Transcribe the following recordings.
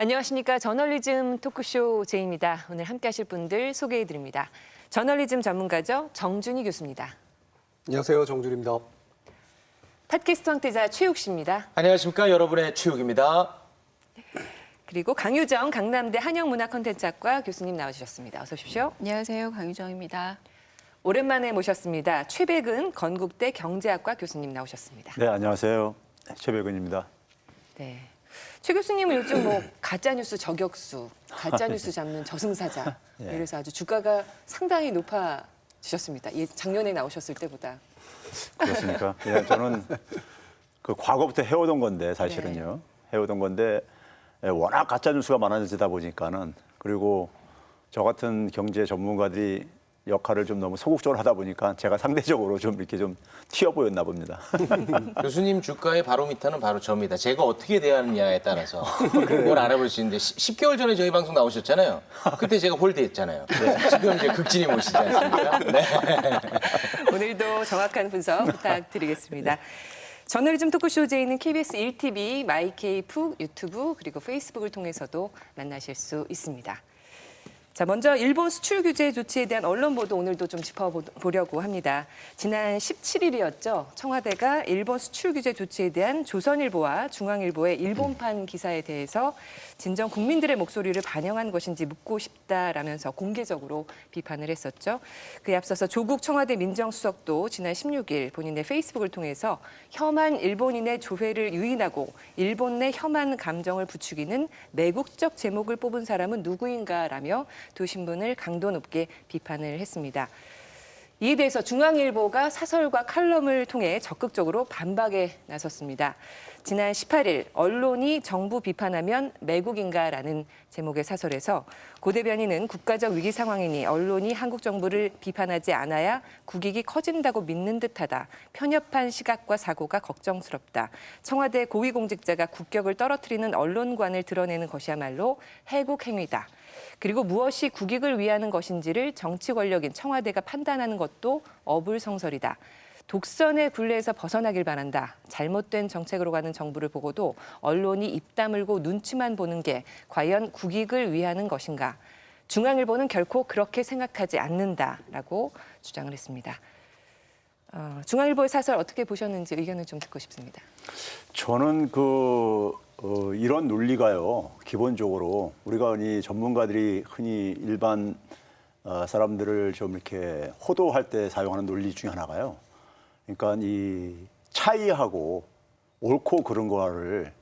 안녕하십니까. 저널리즘 토크쇼 제입니다. 오늘 함께 하실 분들 소개해 드립니다. 저널리즘 전문가죠. 정준희 교수입니다. 안녕하세요. 정준입니다. 팟캐스트 황태자 최욱 씨입니다. 안녕하십니까 여러분의 최욱입니다. 그리고 강유정 강남대 한영문화컨텐츠학과 교수님 나와주셨습니다. 어서 오십시오. 안녕하세요. 강유정입니다. 오랜만에 모셨습니다. 최백은 건국대 경제학과 교수님 나오셨습니다. 네, 안녕하세요. 최백은입니다. 네. 최 교수님은 요즘 뭐 가짜 뉴스 저격수, 가짜 뉴스 잡는 저승사자 예. 이래서 아주 주가가 상당히 높아지셨습니다. 예, 작년에 나오셨을 때보다. 그렇습니까? 그냥 저는 그 과거부터 해오던 건데 사실은요. 해오던 건데 예, 워낙 가짜 뉴스가 많아지다 보니까는 그리고 저 같은 경제 전문가들이 역할을 좀 너무 소극적으로 하다 보니까 제가 상대적으로 좀 이렇게 좀 튀어 보였나 봅니다. 교수님 주가의 바로미터는 바로 저입니다. 제가 어떻게 대하느냐에 따라서 뭘 알아볼 수 있는데 10 개월 전에 저희 방송 나오셨잖아요. 그때 제가 홀드했잖아요. 지금 이제 극진이 모시지 않습니까? 네. 오늘도 정확한 분석 부탁드리겠습니다. 저널리즘 토크쇼 제이는 KBS 1TV, 마이케이 푹 유튜브 그리고 페이스북을 통해서도 만나실 수 있습니다. 자, 먼저 일본 수출 규제 조치에 대한 언론 보도 오늘도 좀 짚어보려고 합니다. 지난 17일이었죠. 청와대가 일본 수출 규제 조치에 대한 조선일보와 중앙일보의 일본판 기사에 대해서 진정 국민들의 목소리를 반영한 것인지 묻고 싶다라면서 공개적으로 비판을 했었죠. 그에 앞서서 조국 청와대 민정수석도 지난 16일 본인의 페이스북을 통해서 혐한 일본인의 조회를 유인하고 일본 내 혐한 감정을 부추기는 매국적 제목을 뽑은 사람은 누구인가라며 두 신분을 강도 높게 비판을 했습니다. 이에 대해서 중앙일보가 사설과 칼럼을 통해 적극적으로 반박에 나섰습니다. 지난 18일 언론이 정부 비판하면 매국인가라는 제목의 사설에서 고 대변인은 국가적 위기 상황이니 언론이 한국 정부를 비판하지 않아야 국익이 커진다고 믿는 듯하다. 편협한 시각과 사고가 걱정스럽다. 청와대 고위공직자가 국격을 떨어뜨리는 언론관을 드러내는 것이야말로 해국 행위다. 그리고 무엇이 국익을 위하는 것인지를 정치 권력인 청와대가 판단하는 것도 어불성설이다. 독선의 굴레에서 벗어나길 바란다. 잘못된 정책으로 가는 정부를 보고도 언론이 입 다물고 눈치만 보는 게 과연 국익을 위하는 것인가? 중앙일보는 결코 그렇게 생각하지 않는다라고 주장을 했습니다. 어, 중앙일보의 사설 어떻게 보셨는지 의견을 좀 듣고 싶습니다. 저는 그 어, 이런 논리가요. 기본적으로 우리가 이 전문가들이 흔히 일반 어, 사람들을 좀 이렇게 호도할 때 사용하는 논리 중에 하나가요. 그러니까 이 차이하고 옳고 그른 거를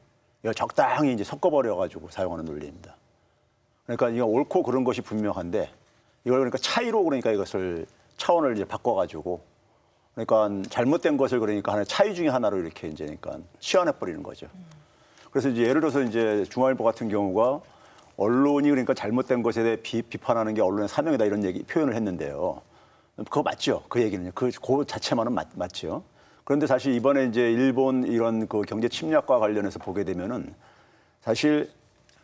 적당히 이제 섞어버려 가지고 사용하는 논리입니다. 그러니까 이거 옳고 그른 것이 분명한데 이걸 그러니까 차이로 그러니까 이것을 차원을 이제 바꿔가지고 그러니까 잘못된 것을 그러니까 하나의 차이 중에 하나로 이렇게 이제 그러니까 치환해 버리는 거죠. 그래서 이제 예를 들어서 이제 중앙일보 같은 경우가 언론이 그러니까 잘못된 것에 대해 비, 비판하는 게 언론의 사명이다 이런 얘기 표현을 했는데요. 그거 맞죠? 그 얘기는요. 그, 그 자체만은 맞, 맞죠. 그런데 사실 이번에 이제 일본 이런 그 경제 침략과 관련해서 보게 되면은 사실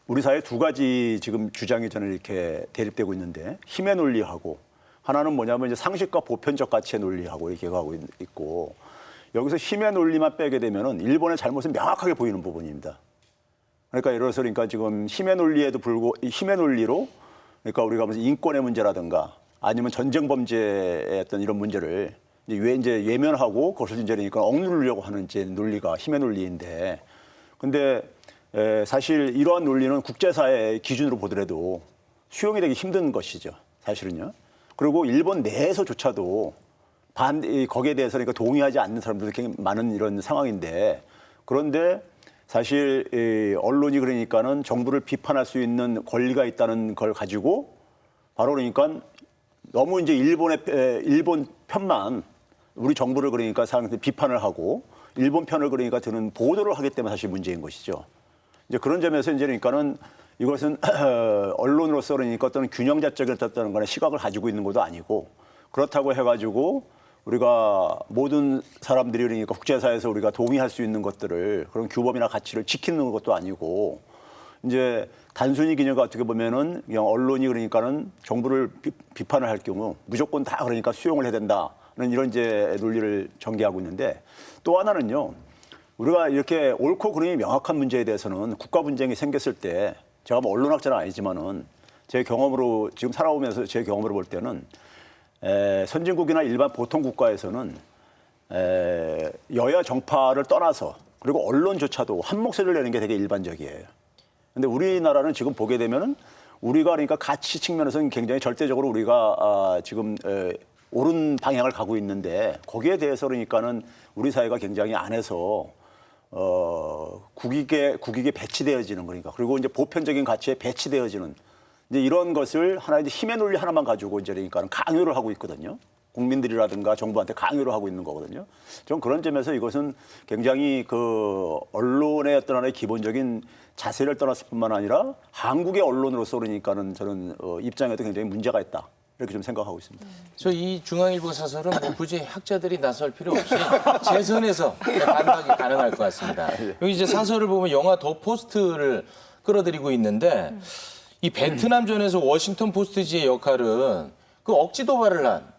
우리 사회 두 가지 지금 주장이 저는 이렇게 대립되고 있는데 힘의 논리하고 하나는 뭐냐면 이제 상식과 보편적 가치의 논리하고 이렇게 가고 있- 있고 여기서 힘의 논리만 빼게 되면은 일본의 잘못은 명확하게 보이는 부분입니다. 그러니까 예를 들어서 그러니까 지금 힘의 논리에도 불구 이 힘의 논리로 그러니까 우리가 무슨 인권의 문제라든가 아니면 전쟁 범죄의 어떤 이런 문제를 이제 왜 이제 예면하고 그것을 이제 그러니까 억누르려고 하는 이제 논리가 힘의 논리인데 근데 에, 사실 이러한 논리는 국제사회의 기준으로 보더라도 수용이 되기 힘든 것이죠. 사실은요. 그리고 일본 내에서조차도 반 이, 거기에 대해서 그러니까 동의하지 않는 사람들도 굉장히 많은 이런 상황인데 그런데 사실 이, 언론이 그러니까는 정부를 비판할 수 있는 권리가 있다는 걸 가지고 바로 그러니까 너무 이제 일본의 에, 일본 편만 우리 정부를 그러니까 상대 비판을 하고 일본 편을 그러니까 드는 보도를 하기 때문에 사실 문제인 것이죠. 이제 그런 점에서 이제 그러니까는 이것은 언론으로서 그러니까 어떤 균형자적인 어떤 거나 시각을 가지고 있는 것도 아니고 그렇다고 해가지고 우리가 모든 사람들이 그러니까 국제사회에서 우리가 동의할 수 있는 것들을 그런 규범이나 가치를 지키는 것도 아니고 이제 단순히 그녀가 어떻게 보면은 그냥 언론이 그러니까는 정부를 비, 판을할 경우 무조건 다 그러니까 수용을 해야 된다는 이런 이제 논리를 전개하고 있는데 또 하나는요 우리가 이렇게 옳고 그름이 명확한 문제에 대해서는 국가 분쟁이 생겼을 때 제가 뭐 언론학자는 아니지만은 제 경험으로 지금 살아오면서 제 경험으로 볼 때는 에, 선진국이나 일반 보통 국가에서는 에, 여야 정파를 떠나서 그리고 언론조차도 한 목소리를 내는 게 되게 일반적이에요. 근데 우리나라는 지금 보게 되면은 우리가 그러니까 가치 측면에서는 굉장히 절대적으로 우리가 아, 지금 에, 옳은 방향을 가고 있는데 거기에 대해서 그러니까는 우리 사회가 굉장히 안에서 어, 국익에 국익에 배치되어지는 거니까 그리고 이제 보편적인 가치에 배치되어지는 이제 이런 것을 하나 이제 힘의 논리 하나만 가지고 이제 그러니까 강요를 하고 있거든요. 국민들이라든가 정부한테 강요를 하고 있는 거거든요. 좀 그런 점에서 이것은 굉장히 그 언론의 어떤 하나의 기본적인 자세를 떠났을 뿐만 아니라 한국의 언론으로서 그러니까는 저는 어, 입장에도 굉장히 문제가 있다. 이렇게 좀 생각하고 있습니다. 저이 중앙일보 사설은 뭐 굳이 학자들이 나설 필요 없이 제 선에서 반박이 가능할 것 같습니다. 여기 이제 사설을 보면 영화 더 포스트를 끌어들이고 있는데 이 베트남전에서 워싱턴 포스트지의 역할은 그 억지 도발을 한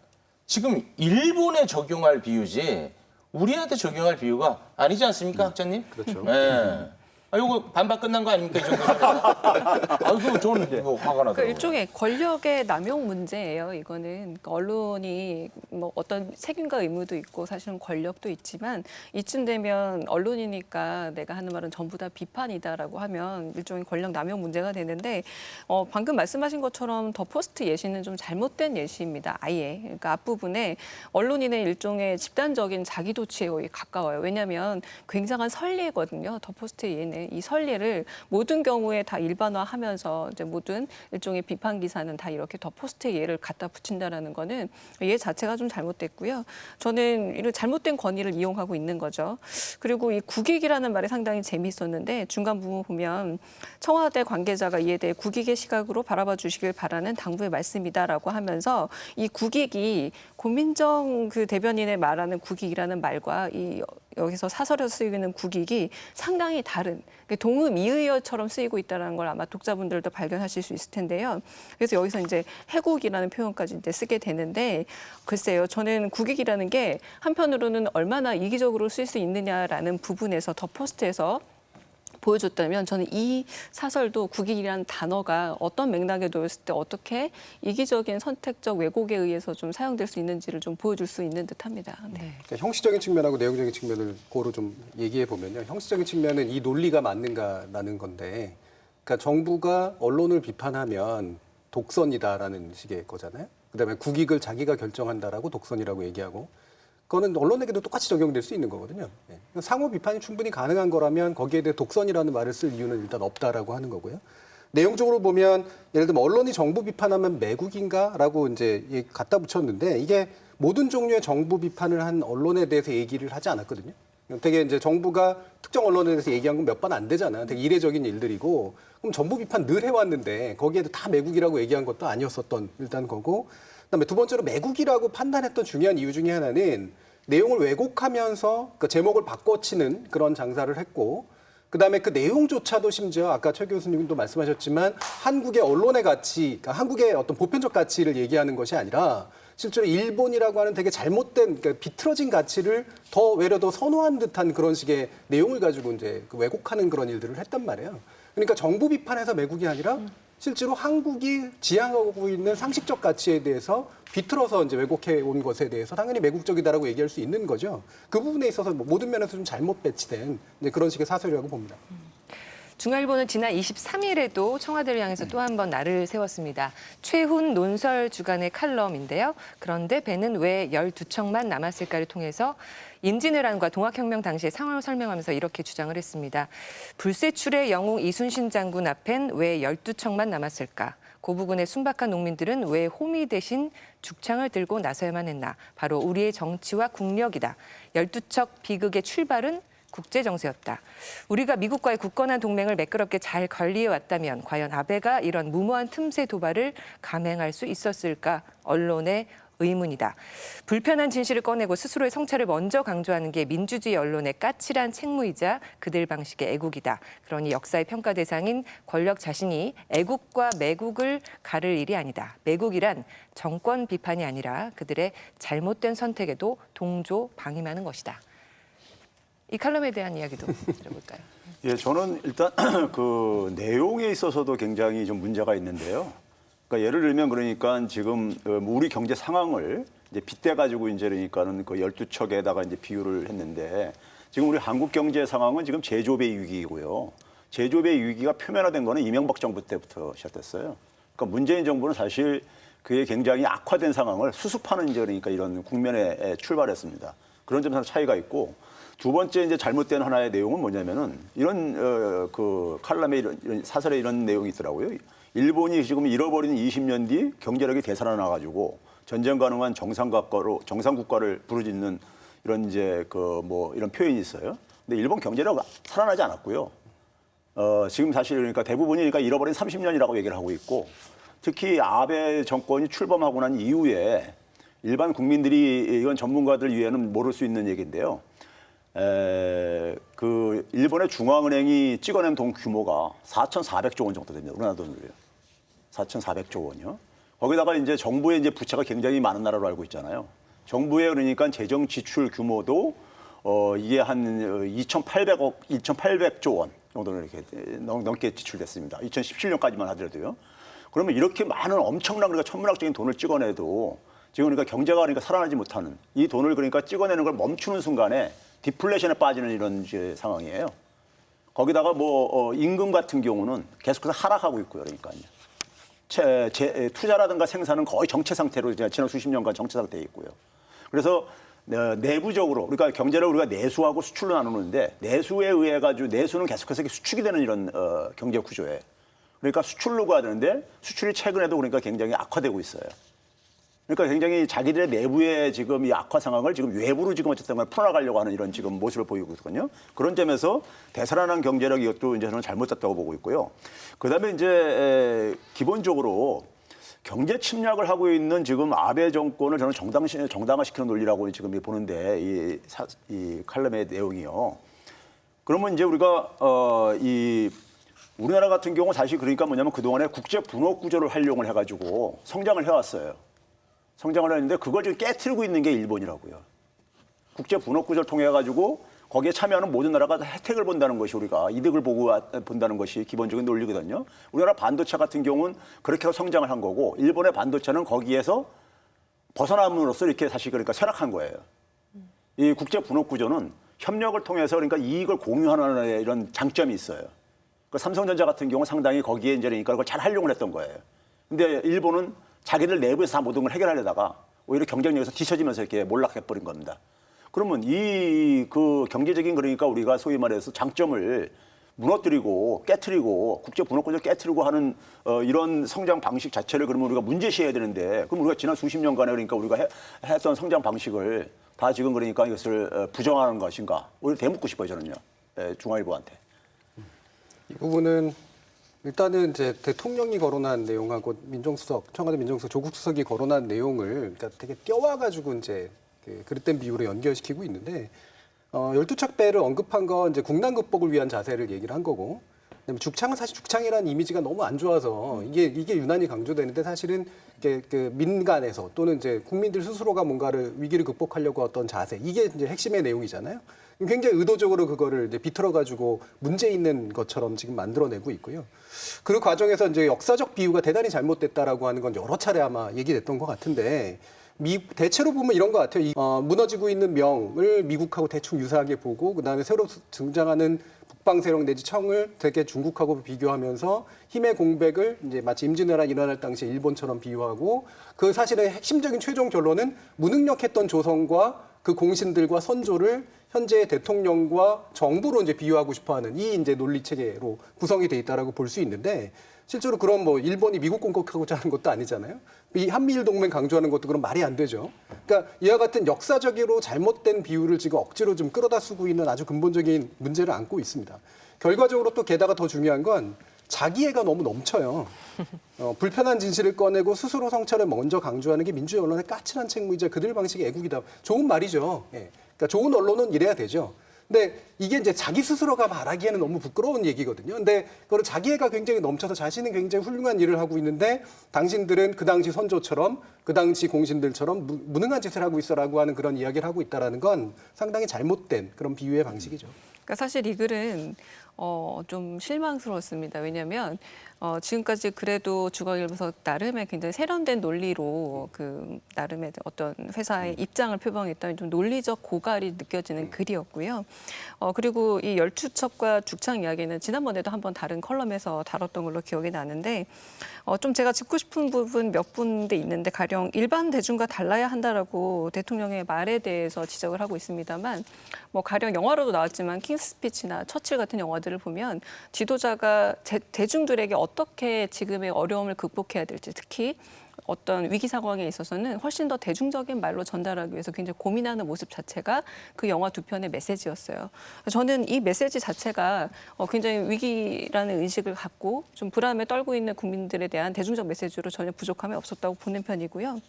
지금 일본에 적용할 비유지 우리한테 적용할 비유가 아니지 않습니까, 학자님? 그렇죠. 예. 아, 요거 반박 끝난 거 아닙니까, 이 정도면? 아, 그 저는 이거 화가 그 나더라고요. 일종의 권력의 남용 문제예요. 이거는 그러니까 언론이 뭐 어떤 책임과 의무도 있고 사실은 권력도 있지만 이쯤 되면 언론이니까 내가 하는 말은 전부 다 비판이다라고 하면 일종의 권력 남용 문제가 되는데 어, 방금 말씀하신 것처럼 더 포스트 예시는 좀 잘못된 예시입니다. 아예 그러니까 앞부분에 언론인의 일종의 집단적인 자기도취에 거의 가까워요. 왜냐하면 굉장한 선례거든요. 더 포스트의 예는 이 선례를 모든 경우에 다 일반화하면서 이제 모든 일종의 비판 기사는 다 이렇게 더 포스트의 예를 갖다 붙인다라는 거는 예 자체가 좀 잘못됐고요. 저는 이런 잘못된 권위를 이용하고 있는 거죠. 그리고 이 국익이라는 말이 상당히 재미있었는데 중간 부분 보면 청와대 관계자가 이에 대해 국익의 시각으로 바라봐 주시길 바라는 당부의 말씀이다라고 하면서 이 국익이 고민정 그 대변인의 말하는 국익이라는 말과 이 여기서 사설에서 쓰이는 국익이 상당히 다른 동음 이의어처럼 쓰이고 있다는 걸 아마 독자분들도 발견하실 수 있을 텐데요. 그래서 여기서 이제 해국이라는 표현까지 이제 쓰게 되는데 글쎄요, 저는 국익이라는 게 한편으로는 얼마나 이기적으로 쓸 수 있느냐라는 부분에서 더 포스트에서 보여줬다면 저는 이 사설도 국익이라는 단어가 어떤 맥락에 놓였을 때 어떻게 이기적인 선택적 왜곡에 의해서 좀 사용될 수 있는지를 좀 보여줄 수 있는 듯합니다. 네. 그러니까 형식적인 측면하고 내용적인 측면을 고루 좀 얘기해 보면요. 형식적인 측면은 이 논리가 맞는가라는 건데, 그러니까 정부가 언론을 비판하면 독선이다라는 식의 거잖아요. 그다음에 국익을 자기가 결정한다라고 독선이라고 얘기하고, 그거는 언론에게도 똑같이 적용될 수 있는 거거든요. 예. 상호 비판이 충분히 가능한 거라면 거기에 대해 독선이라는 말을 쓸 이유는 일단 없다라고 하는 거고요. 내용적으로 보면 예를 들면 언론이 정부 비판하면 매국인가라고 이제 얘 갖다 붙였는데 이게 모든 종류의 정부 비판을 한 언론에 대해서 얘기를 하지 않았거든요. 되게 이제 정부가 특정 언론에 대해서 얘기한 건 몇 번 안 되잖아요. 되게 이례적인 일들이고 그럼 정부 비판 늘 해왔는데 거기에도 다 매국이라고 얘기한 것도 아니었었던 일단 거고 그다음에 두 번째로 매국이라고 판단했던 중요한 이유 중에 하나는 내용을 왜곡하면서 그 제목을 바꿔치는 그런 장사를 했고 그다음에 그 내용조차도 심지어 아까 최 교수님도 말씀하셨지만 한국의 언론의 가치, 그러니까 한국의 어떤 보편적 가치를 얘기하는 것이 아니라 실제로 일본이라고 하는 되게 잘못된 그러니까 비틀어진 가치를 더 외려 더 선호한 듯한 그런 식의 내용을 가지고 이제 그 왜곡하는 그런 일들을 했단 말이에요. 그러니까 정부 비판에서 매국이 아니라 실제로 한국이 지향하고 있는 상식적 가치에 대해서 비틀어서 이제 왜곡해 온 것에 대해서 당연히 매국적이다라고 얘기할 수 있는 거죠. 그 부분에 있어서 뭐 모든 면에서 좀 잘못 배치된 그런 식의 사설이라고 봅니다. 중앙일보는 지난 23일에도 청와대를 향해서 또 한 번 날을 세웠습니다. 최훈 논설 주간의 칼럼인데요. 그런데 배는 왜 12척만 남았을까를 통해서 임진왜란과 동학혁명 당시의 상황을 설명하면서 이렇게 주장을 했습니다. 불세출의 영웅 이순신 장군 앞엔 왜 12척만 남았을까? 고부군의 순박한 농민들은 왜 호미 대신 죽창을 들고 나서야만 했나? 바로 우리의 정치와 국력이다. 12척 비극의 출발은 국제 정세였다. 우리가 미국과의 굳건한 동맹을 매끄럽게 잘 관리해 왔다면 과연 아베가 이런 무모한 틈새 도발을 감행할 수 있었을까? 언론의 의문이다. 불편한 진실을 꺼내고 스스로의 성찰을 먼저 강조하는 게 민주주의 언론의 까칠한 책무이자 그들 방식의 애국이다. 그러니 역사의 평가 대상인 권력 자신이 애국과 매국을 가를 일이 아니다. 매국이란 정권 비판이 아니라 그들의 잘못된 선택에도 동조 방임하는 것이다. 이 칼럼에 대한 이야기도 들어볼까요? 예, 저는 일단 그 내용에 있어서도 굉장히 좀 문제가 있는데요. 그러니까 예를 들면 그러니까 지금 어, 우리 경제 상황을 이제 빗대 가지고 이제 그러니까는 그 12척에다가 이제 비유를 했는데 지금 우리 한국 경제 상황은 지금 제조업의 위기이고요. 제조업의 위기가 표면화된 거는 이명박 정부 때부터 시작됐어요. 그러니까 문재인 정부는 사실 그게 굉장히 악화된 상황을 수습하는 이제 그러니까 이런 국면에 출발했습니다. 그런 점에서 차이가 있고 두 번째 이제 잘못된 하나의 내용은 뭐냐면은 이런 어, 그 칼럼에 이런, 이런 사설에 이런 내용이 있더라고요. 일본이 지금 잃어버린 20년 뒤 경제력이 되살아나 가지고 전쟁 가능한 정상 국가로 정상 국가를 부르짖는 이런 이제 그 뭐 이런 표현이 있어요. 근데 일본 경제력 살아나지 않았고요. 어, 지금 사실 그러니까 대부분이 그러니까 잃어버린 30년이라고 얘기를 하고 있고 특히 아베 정권이 출범하고 난 이후에 일반 국민들이 이건 전문가들 이외에는 모를 수 있는 얘기인데요. 에, 그 일본의 중앙은행이 찍어낸 돈 규모가 4,400조 원 정도 됩니다. 우리나라 돈으로요. 4,400조 원이요. 거기다가 이제 정부의 이제 부채가 굉장히 많은 나라로 알고 있잖아요. 정부의 그러니까 재정 지출 규모도 어 이게 한 2,800억, 2,800조 원 정도는 이렇게 넘- 넘게 지출됐습니다. 2017년까지만 하더라도요. 그러면 이렇게 많은 엄청난 그러니까 천문학적인 돈을 찍어내도 지금 그러니까 경제가 그러니까 살아나지 못하는 이 돈을 그러니까 찍어내는 걸 멈추는 순간에 디플레이션에 빠지는 이런 이제 상황이에요. 거기다가 뭐 어, 임금 같은 경우는 계속해서 하락하고 있고요. 그러니까요. 채, 제, 투자라든가 생산은 거의 정체 상태로 지난 수십 년간 정체 상태에 있고요. 그래서 어, 내부적으로 그러니까 경제를 우리가 내수하고 수출로 나누는데 내수에 의해 가지고 내수는 계속해서 수축이 되는 이런 어, 경제 구조에 그러니까 수출로 가야 되는데 수출이 최근에도 그러니까 굉장히 악화되고 있어요. 그러니까 굉장히 자기들의 내부의 지금 이 악화 상황을 지금 외부로 지금 어쨌든 간에 풀어나가려고 하는 이런 지금 모습을 보이고 있거든요. 그런 점에서 되살아난 경제력 이것도 이제 저는 잘못됐다고 보고 있고요. 그 다음에 이제 에, 기본적으로 경제 침략을 하고 있는 지금 아베 정권을 저는 정당, 정당화시키는 논리라고 지금 보는데 이, 사, 이 칼럼의 내용이요. 그러면 이제 우리가 어, 이 우리나라 같은 경우 사실 그러니까 뭐냐면 그동안에 국제 분업 구조를 활용을 해가지고 성장을 해왔어요. 성장을 했는데 그걸 지금 깨트리고 있는 게 일본이라고요. 국제 분업 구조를 통해 가지고 거기에 참여하는 모든 나라가 다 혜택을 본다는 것이 우리가 이득을 보고 와- 본다는 것이 기본적인 논리거든요. 우리나라 반도체 같은 경우는 그렇게 성장을 한 거고 일본의 반도체는 거기에서 벗어남으로써 이렇게 사실 그러니까 쇠락한 거예요. 이 국제 분업 구조는 협력을 통해서 그러니까 이익을 공유하는 이런 장점이 있어요. 그 삼성전자 같은 경우 상당히 거기에 이제 그러니까 그걸 잘 활용을 했던 거예요. 근데 일본은 자기들 내부에서 다 모든 걸 해결하려다가 오히려 경쟁력에서 뒤처지면서 이렇게 몰락해버린 겁니다. 그러면 이 그 경제적인 그러니까 우리가 소위 말해서 장점을 무너뜨리고 깨트리고 국제 분업구조를 깨트리고 하는 어, 이런 성장 방식 자체를 그러면 우리가 문제시해야 되는데 그럼 우리가 지난 수십 년간에 그러니까 우리가 해, 했던 성장 방식을 다 지금 그러니까 이것을 어, 부정하는 것인가 오히려 대묻고 싶어요 저는요 예, 중앙일보한테. 이 부분은 일단은 이제 대통령이 거론한 내용하고 민정수석, 청와대 민정수석 조국 수석이 거론한 내용을 그러니까 되게 띄워가지고 이제 그 그릇된 비유로 연결시키고 있는데 어, 12척 배를 언급한 건 이제 국난 극복을 위한 자세를 얘기를 한 거고 그다음에 죽창은 사실 죽창이라는 이미지가 너무 안 좋아서 이게 이게 유난히 강조되는데 사실은 이게 그 민간에서 또는 이제 국민들 스스로가 뭔가를 위기를 극복하려고 어떤 자세 이게 이제 핵심의 내용이잖아요. 굉장히 의도적으로 그거를 이제 비틀어 가지고 문제 있는 것처럼 지금 만들어내고 있고요. 그 과정에서 이제 역사적 비유가 대단히 잘못됐다라고 하는 건 여러 차례 아마 얘기됐던 것 같은데 미, 대체로 보면 이런 것 같아요. 이, 어, 무너지고 있는 명을 미국하고 대충 유사하게 보고 그다음에 새로 등장하는 북방 세력 내지 청을 되게 중국하고 비교하면서 힘의 공백을 이제 마치 임진왜란 일어날 당시 일본처럼 비유하고 그 사실의 핵심적인 최종 결론은 무능력했던 조선과 그 공신들과 선조를 현재 대통령과 정부로 이제 비유하고 싶어하는 이 이제 논리 체계로 구성이 돼 있다라고 볼 수 있는데 실제로 그런 뭐 일본이 미국 공격하고자 하는 것도 아니잖아요. 이 한미일 동맹 강조하는 것도 그럼 말이 안 되죠. 그러니까 이와 같은 역사적으로 잘못된 비유를 지금 억지로 좀 끌어다 쓰고 있는 아주 근본적인 문제를 안고 있습니다. 결과적으로 또 게다가 더 중요한 건 자기애가 너무 넘쳐요. 어, 불편한 진실을 꺼내고 스스로 성찰을 먼저 강조하는 게 민주주의 언론의 까칠한 책무이자 그들 방식의 애국이다. 좋은 말이죠. 예. 그러니까 좋은 언론은 이래야 되죠. 근데 이게 이제 자기 스스로가 말하기에는 너무 부끄러운 얘기거든요. 근데 그걸 자기애가 굉장히 넘쳐서 자신은 굉장히 훌륭한 일을 하고 있는데 당신들은 그 당시 선조처럼 그 당시 공신들처럼 무, 무능한 짓을 하고 있어라고 하는 그런 이야기를 하고 있다라는 건 상당히 잘못된 그런 비유의 방식이죠. 그러니까 사실 이 글은 어, 좀 실망스러웠습니다. 왜냐하면 어, 지금까지 그래도 주각일보서 나름의 굉장히 세련된 논리로 그 나름의 어떤 회사의 입장을 표방했던 좀 논리적 고갈이 느껴지는 글이었고요. 어, 그리고 이 열추첩과 죽창 이야기는 지난번에도 한번 다른 컬럼에서 다뤘던 걸로 기억이 나는데 어, 좀 제가 짚고 싶은 부분 몇 군데 있는데 가령 일반 대중과 달라야 한다라고 대통령의 말에 대해서 지적을 하고 있습니다만 뭐 가령 영화로도 나왔지만 킹스피치나 처칠 같은 영화 들을 보면 지도자가 제- 대중들에게 어떻게 지금의 어려움을 극복해야 될지 특히 어떤 위기 상황에 있어서는 훨씬 더 대중적인 말로 전달하기 위해서 굉장히 고민하는 모습 자체가 그 영화 두 편의 메시지였어요. 저는 이 메시지 자체가 어, 굉장히 위기라는 의식을 갖고 좀 불안에 떨고 있는 국민들에 대한 대중적 메시지로 전혀 부족함이 없었다고 보는 편이고요.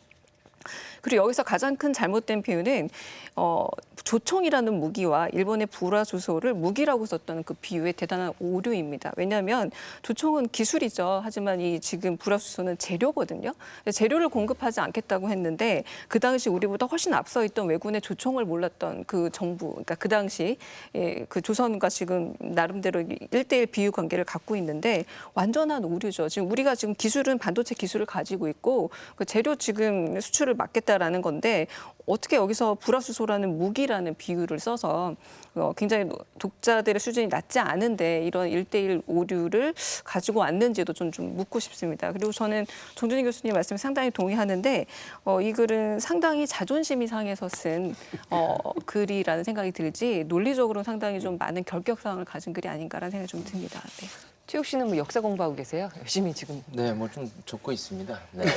그리고 여기서 가장 큰 잘못된 비유는 어, 조총이라는 무기와 일본의 불화 주소를 무기라고 썼던 그 비유의 대단한 오류입니다. 왜냐하면 조총은 기술이죠. 하지만 이 지금 불화 주소는 재료거든요. 재료를 공급하지 않겠다고 했는데 그 당시 우리보다 훨씬 앞서 있던 외군의 조총을 몰랐던 그 정부, 그러니까 그 당시 예, 그 조선과 지금 나름대로 일대일 비유 관계를 갖고 있는데 완전한 오류죠. 지금 우리가 지금 기술은 반도체 기술을 가지고 있고 그 재료 지금 수출을 막겠다라는 건데 어떻게 여기서 불화수소라는 무기라는 비유를 써서 어, 굉장히 독자들의 수준이 낮지 않은데 이런 일대일 오류를 가지고 왔는지도 좀, 좀 묻고 싶습니다. 그리고 저는 정준희 교수님 말씀에 상당히 동의하는데 어, 이 글은 상당히 자존심이 상해서 쓴 어, 글이라는 생각이 들지 논리적으로 상당히 좀 많은 결격사항을 가진 글이 아닌가라는 생각이 좀 듭니다. 네. 최욱 씨는 뭐 역사 공부하고 계세요? 열심히 지금 네, 뭐 좀 적고 있습니다. 네.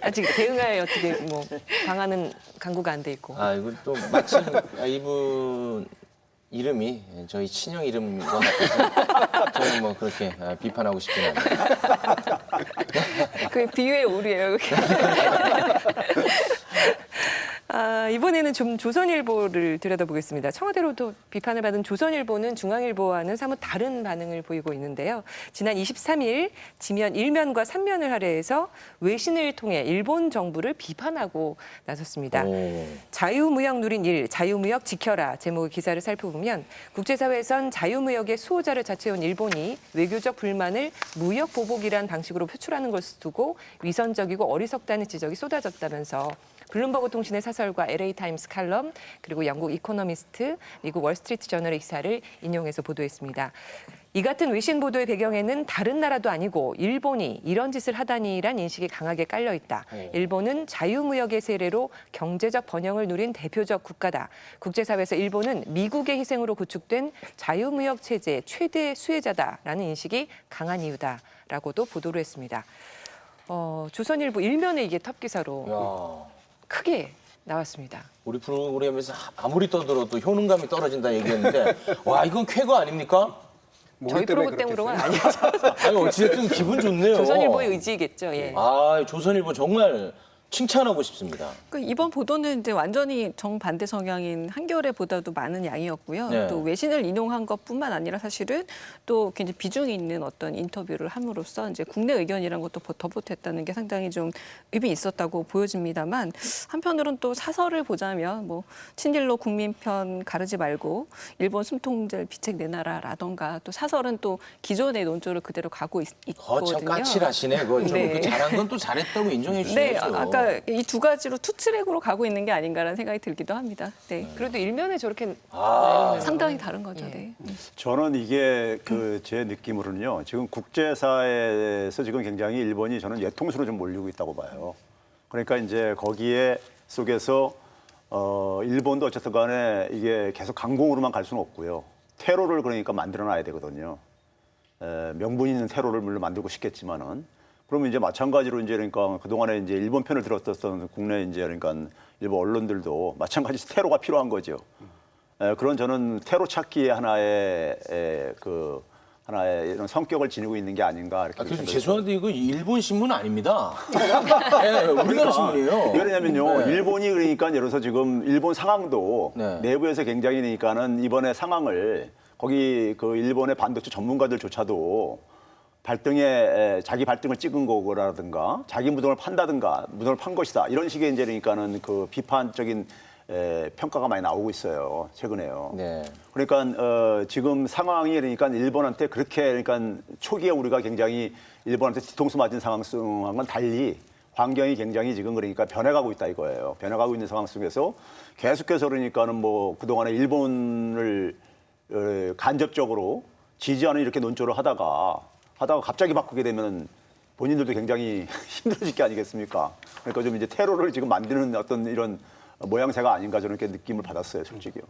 아직 대응할 어떻게 뭐 방안은 강구가 안 돼 있고. 아, 이거 또 마침 아, 이분 이름이 저희 친형 이름인 것 같아서 저는 뭐 그렇게 아, 비판하고 싶지는 않아요. 그 비유의 오류예요. 그게. 아, 이번에는 좀 조선일보를 들여다보겠습니다. 청와대로도 비판을 받은 조선일보는 중앙일보와는 사뭇 다른 반응을 보이고 있는데요. 지난 23일 지면 1면과 3면을 할애해서 외신을 통해 일본 정부를 비판하고 나섰습니다. 오. 자유무역 누린 일, 자유무역 지켜라 제목의 기사를 살펴보면 국제사회에선 자유무역의 수호자를 자처해온 일본이 외교적 불만을 무역 보복이란 방식으로 표출하는 것을 두고 위선적이고 어리석다는 지적이 쏟아졌다면서 블룸버그 통신의 사설과 LA 타임스 칼럼 그리고 영국 이코노미스트, 미국 월스트리트 저널의 기사를 인용해서 보도했습니다. 이 같은 외신 보도의 배경에는 다른 나라도 아니고 일본이 이런 짓을 하다니란 인식이 강하게 깔려 있다. 일본은 자유무역의 세례로 경제적 번영을 누린 대표적 국가다. 국제사회에서 일본은 미국의 희생으로 구축된 자유무역 체제의 최대 수혜자다라는 인식이 강한 이유다라고도 보도를 했습니다. 어, 조선일보 일면에 이게 탑 기사로 야, 크게 나왔습니다. 우리 프로그램에서 아무리 떠들어도 효능감이 떨어진다 얘기했는데 와 이건 쾌거 아닙니까? 뭐 저희 프로그램 때문로만 그렇겠어요? 아니죠. 아니 어찌됐든 기분 좋네요. 조선일보의 의지겠죠. 예. 아 조선일보 정말 칭찬하고 싶습니다. 그 이번 보도는 이제 완전히 정반대 성향인 한겨레 보다도 많은 양이었고요. 네. 또 외신을 인용한 것뿐만 아니라 사실은 또 굉장히 비중이 있는 어떤 인터뷰를 함으로써 이제 국내 의견이란 것도 보- 더 보탰다는 게 상당히 좀 의미 있었다고 보여집니다만 한편으로는 또 사설을 보자면 뭐 친일로 국민편 가르지 말고 일본 숨통제 비책 내놔라라던가 또 사설은 또 기존의 논조를 그대로 가고 있, 거참 있거든요. 까칠하시네. 그거 좀 네. 그 잘한 건 또 잘했다고 인정해 네, 주셔야죠. 아까 이 두 가지로 투 트랙으로 가고 있는 게 아닌가라는 생각이 들기도 합니다. 네, 그래도 일면에 저렇게 아, 상당히 다른 거죠. 예. 네. 저는 이게 그 제 느낌으로는요. 지금 국제사회에서 지금 굉장히 일본이 저는 예통수로 좀 몰리고 있다고 봐요. 그러니까 이제 거기에 속에서 어 일본도 어쨌든 간에 이게 계속 강공으로만 갈 수는 없고요. 테러를 그러니까 만들어 놔야 되거든요. 에, 명분 있는 테러를 물론 만들고 싶겠지만은 그러면 이제 마찬가지로 이제 그러니까 그동안에 이제 일본 편을 들었었던 국내 이제 그러니까 일본 언론들도 마찬가지 테러가 필요한 거죠. 에, 그런 저는 테러 찾기의 하나의 에, 그 하나의 이런 성격을 지니고 있는 게 아닌가 이렇게 아, 그래서 죄송한데 이거 일본 신문 아닙니다. 네, 우리나라 신문이에요. 왜 그러냐면요. 네. 일본이 그러니까 예를 들어서 지금 일본 상황도 네. 내부에서 굉장히 그러니까는 이번에 상황을 거기 그 일본의 반도체 전문가들조차도 발등에 에, 자기 발등을 찍은 거라든가 자기 무덤을 판다든가 무덤을 판 것이다 이런 식의 이제 그러니까는 그 비판적인 에, 평가가 많이 나오고 있어요 최근에요. 네. 그러니까 어, 지금 상황이 그러니까 일본한테 그렇게 그러니까 초기에 우리가 굉장히 일본한테 뒤통수 맞은 상황 속과는 달리 환경이 굉장히 지금 그러니까 변해가고 있다 이거예요. 변해가고 있는 상황 속에서 계속해서 그러니까는 뭐 그동안에 일본을 어, 간접적으로 지지하는 이렇게 논조를 하다가 하다가 갑자기 바꾸게 되면 본인들도 굉장히 힘들어질 게 아니겠습니까? 그러니까 좀 이제 테러를 지금 만드는 어떤 이런 모양새가 아닌가 저는 이렇게 느낌을 받았어요, 솔직히요.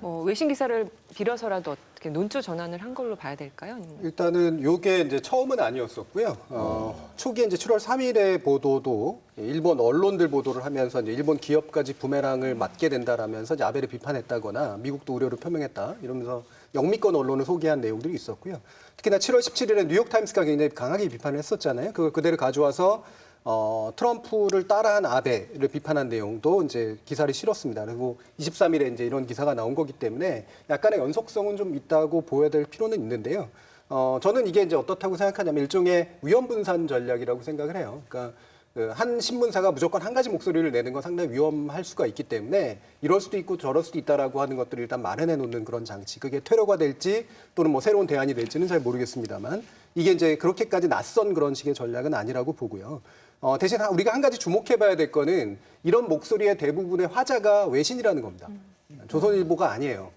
뭐 외신 기사를 빌어서라도 어떻게 논조 전환을 한 걸로 봐야 될까요? 아니면 일단은 요게 이제 처음은 아니었었고요. 어, 초기에 이제 7월 3일에 보도도 일본 언론들 보도를 하면서 이제 일본 기업까지 부메랑을 맞게 된다라면서 이제 아베를 비판했다거나 미국도 우려를 표명했다 이러면서 영미권 언론을 소개한 내용들이 있었고요. 특히나 7월 17일에 뉴욕 타임스가 굉장히 강하게 비판을 했었잖아요. 그걸 그대로 가져와서 어, 트럼프를 따라한 아베를 비판한 내용도 이제 기사를 실었습니다. 그리고 23일에 이제 이런 기사가 나온 거기 때문에 약간의 연속성은 좀 있다고 보여야 될 필요는 있는데요. 어, 저는 이게 이제 어떻다고 생각하냐면 일종의 위험 분산 전략이라고 생각을 해요. 그러니까 그 한 신문사가 무조건 한 가지 목소리를 내는 건 상당히 위험할 수가 있기 때문에 이럴 수도 있고 저럴 수도 있다라고 하는 것들을 일단 마련해 놓는 그런 장치. 그게 퇴로가 될지 또는 뭐 새로운 대안이 될지는 잘 모르겠습니다만 이게 이제 그렇게까지 낯선 그런 식의 전략은 아니라고 보고요. 어, 대신 하- 우리가 한 가지 주목해 봐야 될 거는 이런 목소리의 대부분의 화자가 외신이라는 겁니다. 조선일보가 아니에요.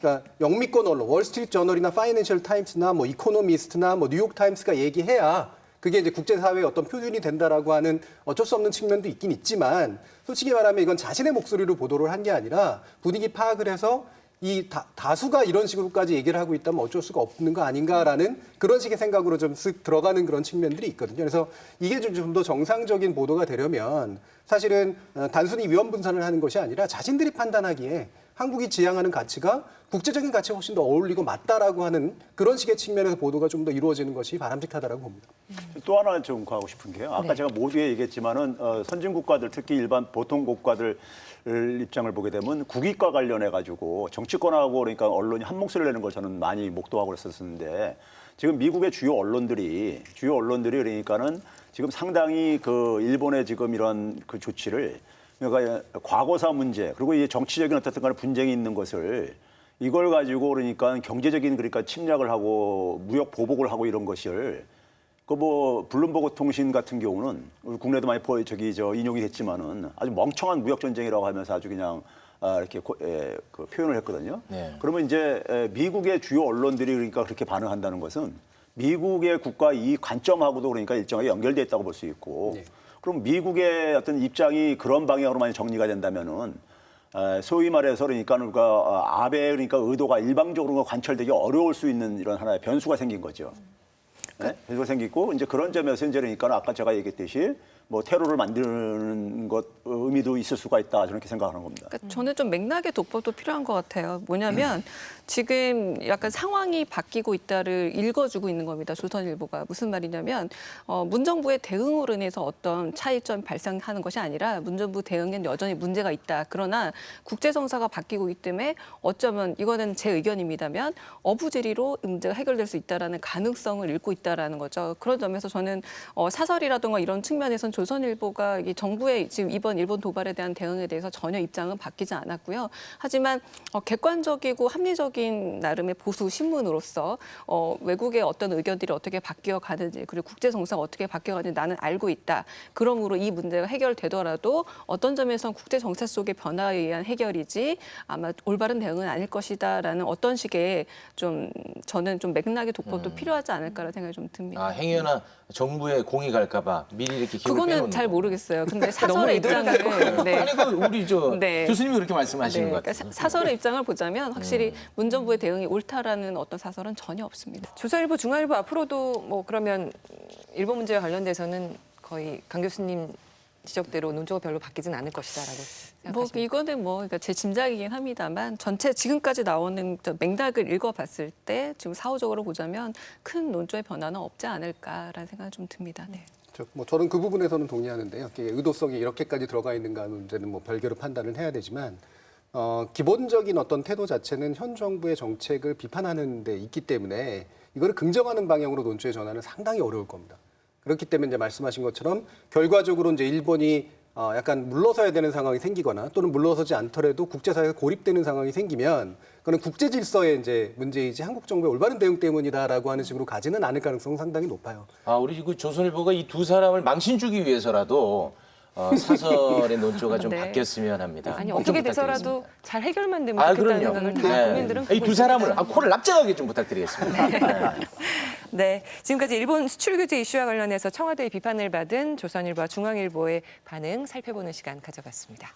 그러니까 영미권 언론, 월스트리트 저널이나 파이낸셜 타임스나 뭐 이코노미스트나 뭐 뉴욕 타임스가 얘기해야 그게 이제 국제사회의 어떤 표준이 된다라고 하는 어쩔 수 없는 측면도 있긴 있지만 솔직히 말하면 이건 자신의 목소리로 보도를 한 게 아니라 분위기 파악을 해서 이 다, 다수가 이런 식으로까지 얘기를 하고 있다면 어쩔 수가 없는 거 아닌가라는 그런 식의 생각으로 좀 쓱 들어가는 그런 측면들이 있거든요. 그래서 이게 좀 더 정상적인 보도가 되려면 사실은 어, 단순히 위험 분산을 하는 것이 아니라 자신들이 판단하기에 한국이 지향하는 가치가 국제적인 가치에 훨씬 더 어울리고 맞다라고 하는 그런 식의 측면에서 보도가 좀 더 이루어지는 것이 바람직하다라고 봅니다. 또 하나 좀 하고 싶은 게요. 아까 제가 모두에 얘기했지만은 어, 선진 국가들 특히 일반 보통 국가들 입장을 보게 되면 국익과 관련해 가지고 정치권하고 그러니까 언론이 한 목소리를 내는 걸 저는 많이 목도하고 그랬었는데 지금 미국의 주요 언론들이 주요 언론들이 그러니까는 지금 상당히 그 일본의 지금 이런 그 조치를 그러니까 과거사 문제 그리고 이 정치적인 어떻든 간에 분쟁이 있는 것을 이걸 가지고 그러니까 경제적인 그러니까 침략을 하고 무역 보복을 하고 이런 것을 그 뭐 블룸버그 통신 같은 경우는 우리 국내도 많이 보 저기 저 인용이 됐지만은 아주 멍청한 무역 전쟁이라고 하면서 아주 그냥 아, 이렇게 고- 에, 그 표현을 했거든요. 네. 그러면 이제 에, 미국의 주요 언론들이 그러니까 그렇게 반응한다는 것은 미국의 국가 이 관점하고도 그러니까 일정하게 연결돼 있다고 볼 수 있고 네. 그럼 미국의 어떤 입장이 그런 방향으로 많이 정리가 된다면은 에, 소위 말해서 그러니까 우리가 어, 아베의 그러니까 의도가 일방적으로 관철되기 어려울 수 있는 이런 하나의 변수가 생긴 거죠. 네? 변수가 생기고 이제 그런 점에서 이제 그러니까 아까 제가 얘기했듯이 뭐 테러를 만드는 것 어, 의미도 있을 수가 있다 저는 이렇게 생각하는 겁니다. 그러니까 저는 좀 맥락의 독법도 필요한 것 같아요. 뭐냐면 지금 약간 상황이 바뀌고 있다를 읽어주고 있는 겁니다. 조선일보가 무슨 말이냐면 어, 문정부의 대응으로 인해서 어떤 차이점 발생하는 것이 아니라 문정부 대응엔 여전히 문제가 있다. 그러나 국제 정사가 바뀌고 있기 때문에 어쩌면 이거는 제 의견입니다면 어부지리로 이 문제가 해결될 수 있다라는 가능성을 읽고 있다라는 거죠. 그런 점에서 저는 어, 사설이라든가 이런 측면에선 조선일보가 이 정부의 지금 이번 일본 도발에 대한 대응에 대해서 전혀 입장은 바뀌지 않았고요. 하지만 어, 객관적이고 합리적인 나름의 보수 신문으로서 어, 외국의 어떤 의견들이 어떻게 바뀌어 가는지 그리고 국제 정세가 어떻게 바뀌어 가는지 나는 알고 있다. 그러므로 이 문제가 해결되더라도 어떤 점에선 국제 정세 속의 변화에 의한 해결이지 아마 올바른 대응은 아닐 것이다라는 어떤 식의 좀 저는 좀 맥락의 독법도 필요하지 않을까라는 생각이 좀 듭니다. 아, 행여나 정부에 공이 갈까봐 미리 이렇게 기록 빼놓는 잘 거. 모르겠어요. 근데 사설의 입장을 네. 아니 그 우리 저 네. 교수님이 그렇게 말씀하시는 네, 것 그러니까 같아요. 사- 사설의 입장을 보자면 확실히 문정부의 대응이 옳다라는 어떤 사설은 전혀 없습니다. 조선일보, 중앙일보 앞으로도 뭐 그러면 일본 문제와 관련돼서는 거의 강 교수님 지적대로 논조가 별로 바뀌진 않을 것이다라고 뭐 생각하십니까? 이거는 뭐 그러니까 제 짐작이긴 합니다만 전체 지금까지 나오는 저 맥락을 읽어봤을 때 지금 사후적으로 보자면 큰 논조의 변화는 없지 않을까라는 생각이 좀 듭니다. 네. 저, 뭐 저는 그 부분에서는 동의하는데요. 의도성이 이렇게까지 들어가 있는가 문제는 뭐 별개로 판단을 해야 되지만 어, 기본적인 어떤 태도 자체는 현 정부의 정책을 비판하는 데 있기 때문에 이거를 긍정하는 방향으로 논조의 전환은 상당히 어려울 겁니다. 그렇기 때문에 이제 말씀하신 것처럼 결과적으로 이제 일본이 어, 약간 물러서야 되는 상황이 생기거나 또는 물러서지 않더라도 국제사회가 고립되는 상황이 생기면 그는 국제 질서의 이제 문제이지 한국 정부의 올바른 대응 때문이다라고 하는 식으로 가지는 않을 가능성은 상당히 높아요. 아, 우리 그 조선일보가 이 두 사람을 망신 주기 위해서라도 어, 사설의 논조가 좀 네. 바뀌었으면 합니다. 아니 꼭 어떻게 좀 돼서라도 잘 해결만 되면 아, 좋겠다는 그럼요. 생각을 다 국민들은 이 갖고 두 사람을. 아, 코를 납작하게 좀 부탁드리겠습니다. 네. 네, 지금까지 일본 수출 규제 이슈와 관련해서 청와대의 비판을 받은 조선일보와 중앙일보의 반응 살펴보는 시간 가져봤습니다.